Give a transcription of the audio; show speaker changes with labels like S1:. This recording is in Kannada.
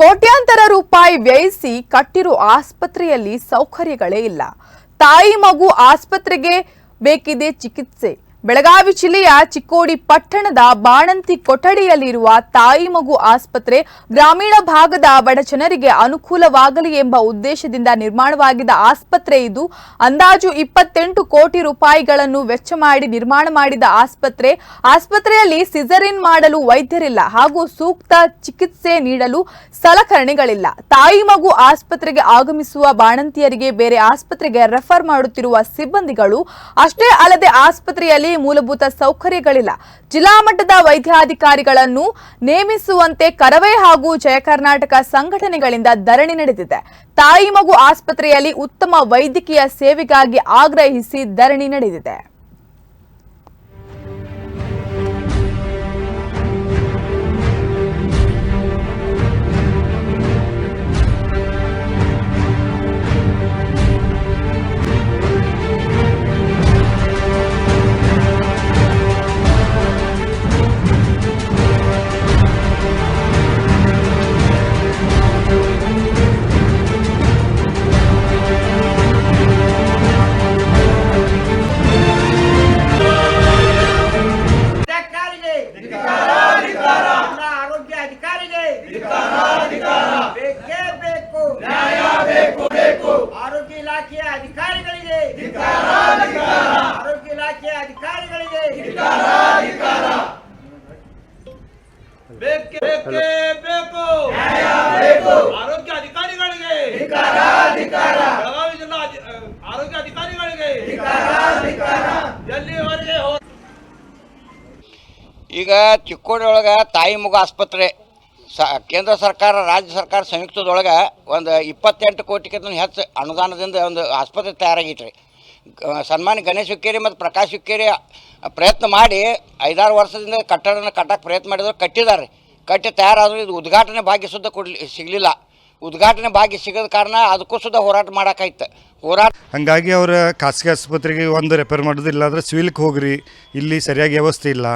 S1: ಕೋಟ್ಯಾಂತರ ರೂಪಾಯಿ ವ್ಯಯಿಸಿ ಕಟ್ಟಿರೋ ಆಸ್ಪತ್ರೆಯಲ್ಲಿ ಸೌಕರ್ಯಗಳೇ ಇಲ್ಲ. ತಾಯಿ ಮಗು ಆಸ್ಪತ್ರೆಗೆ ಬೇಕಿದೆ ಚಿಕಿತ್ಸೆ. ಬೆಳಗಾವಿ ಜಿಲ್ಲೆಯ ಚಿಕ್ಕೋಡಿ ಪಟ್ಟಣದ ಬಾಣಂತಿ ಕೊಠಡಿಯಲ್ಲಿರುವ ತಾಯಿ ಮಗು ಆಸ್ಪತ್ರೆ ಗ್ರಾಮೀಣ ಭಾಗದ ಬಡ ಜನರಿಗೆ ಅನುಕೂಲವಾಗಲಿ ಎಂಬ ಉದ್ದೇಶದಿಂದ ನಿರ್ಮಾಣವಾಗಿದ್ದ ಆಸ್ಪತ್ರೆ ಇದು. ಅಂದಾಜು ಇಪ್ಪತ್ತೆಂಟು ಕೋಟಿ ರೂಪಾಯಿಗಳನ್ನು ವೆಚ್ಚ ಮಾಡಿ ನಿರ್ಮಾಣ ಮಾಡಿದ ಆಸ್ಪತ್ರೆ. ಆಸ್ಪತ್ರೆಯಲ್ಲಿ ಸಿಸರಿನ್ ಮಾಡಲು ವೈದ್ಯರಿಲ್ಲ ಹಾಗೂ ಸೂಕ್ತ ಚಿಕಿತ್ಸೆ ನೀಡಲು ಸಲಕರಣೆಗಳಿಲ್ಲ. ತಾಯಿ ಮಗು ಆಸ್ಪತ್ರೆಗೆ ಆಗಮಿಸುವ ಬಾಣಂತಿಯರಿಗೆ ಬೇರೆ ಆಸ್ಪತ್ರೆಗೆ ರೆಫರ್ ಮಾಡುತ್ತಿರುವ ಸಿಬ್ಬಂದಿಗಳು ಅಷ್ಟೇ ಅಲ್ಲದೆ ಆಸ್ಪತ್ರೆಯಲ್ಲಿ ಮೂಲಭೂತ ಸೌಕರ್ಯಗಳಿಲ್ಲ. ಜಿಲ್ಲಾ ಮಟ್ಟದ ವೈದ್ಯಾಧಿಕಾರಿಗಳನ್ನು ನೇಮಿಸುವಂತೆ ಕರವೇ ಹಾಗೂ ಜಯ ಕರ್ನಾಟಕ ಸಂಘಟನೆಗಳಿಂದ ಧರಣಿ ನಡೆದಿದೆ. ತಾಯಿ ಮಗು ಆಸ್ಪತ್ರೆಯಲ್ಲಿ ಉತ್ತಮ ವೈದ್ಯಕೀಯ ಸೇವೆಗಾಗಿ ಆಗ್ರಹಿಸಿ ಧರಣಿ ನಡೆದಿದೆ.
S2: ಇಲಾಖೆಯ ಅಧಿಕಾರಿಗಳಿಗೆ ಆರೋಗ್ಯ ಇಲಾಖೆಯ ಅಧಿಕಾರಿಗಳಿಗೆ
S3: ಬೇಕೇ ಬೇಕೇ ಬೇಕು. ಆರೋಗ್ಯ ಅಧಿಕಾರಿಗಳಿಗೆ ಬೆಳಗಾವಿ ಜಿಲ್ಲಾ ಆರೋಗ್ಯ ಅಧಿಕಾರಿಗಳಿಗೆ ಎಲ್ಲಿವರೆಗೆ
S4: ಈಗ ಚಿಕ್ಕೋಡಿ ಒಳಗ ತಾಯಿ ಮಗು ಆಸ್ಪತ್ರೆ. ಸ, ಕೇಂದ್ರ ಸರ್ಕಾರ, ರಾಜ್ಯ ಸರ್ಕಾರ ಸಂಯುಕ್ತದೊಳಗೆ ಒಂದು ಇಪ್ಪತ್ತೆಂಟು ಕೋಟಿಗಿಂತ ಹೆಚ್ಚು ಅನುದಾನದಿಂದ ಒಂದು ಆಸ್ಪತ್ರೆ ತಯಾರಾಗಿತ್ತು ಸನ್ಮಾನ್ಯ ಗಣೇಶ್ ಹುಕ್ಕೇರಿ ಮತ್ತು ಪ್ರಕಾಶ್ ಹುಕ್ಕೇರಿ ಪ್ರಯತ್ನ ಮಾಡಿ ಐದಾರು ವರ್ಷದಿಂದ ಕಟ್ಟಡನ ಕಟ್ಟಕ್ಕೆ ಪ್ರಯತ್ನ ಮಾಡಿದ್ರು ಕಟ್ಟಿದ್ದಾರೆ ಕಟ್ಟಿ ತಯಾರಾದರೂ ಇದು ಉದ್ಘಾಟನೆ ಭಾಗ್ಯ ಸುದ್ದ ಕೊಡಲಿ, ಸಿಗಲಿಲ್ಲ. ಉದ್ಘಾಟನೆ ಭಾಗ್ಯ ಸಿಗದ ಕಾರಣ ಅದಕ್ಕೂ ಸುದ್ದ ಹೋರಾಟ ಮಾಡೋಕ್ಕಾಯ್ತು ಹೋರಾಟ
S5: ಹಾಗಾಗಿ ಅವ್ರ ಖಾಸಗಿ ಆಸ್ಪತ್ರೆಗೆ ಒಂದು ರೆಫರ್ ಮಾಡೋದು ಇಲ್ಲಾಂದ್ರೆ ಸಿವಿಲ್ಗೆ ಹೋಗ್ರಿ, ಇಲ್ಲಿ ಸರಿಯಾಗಿ ವ್ಯವಸ್ಥೆ ಇಲ್ಲ.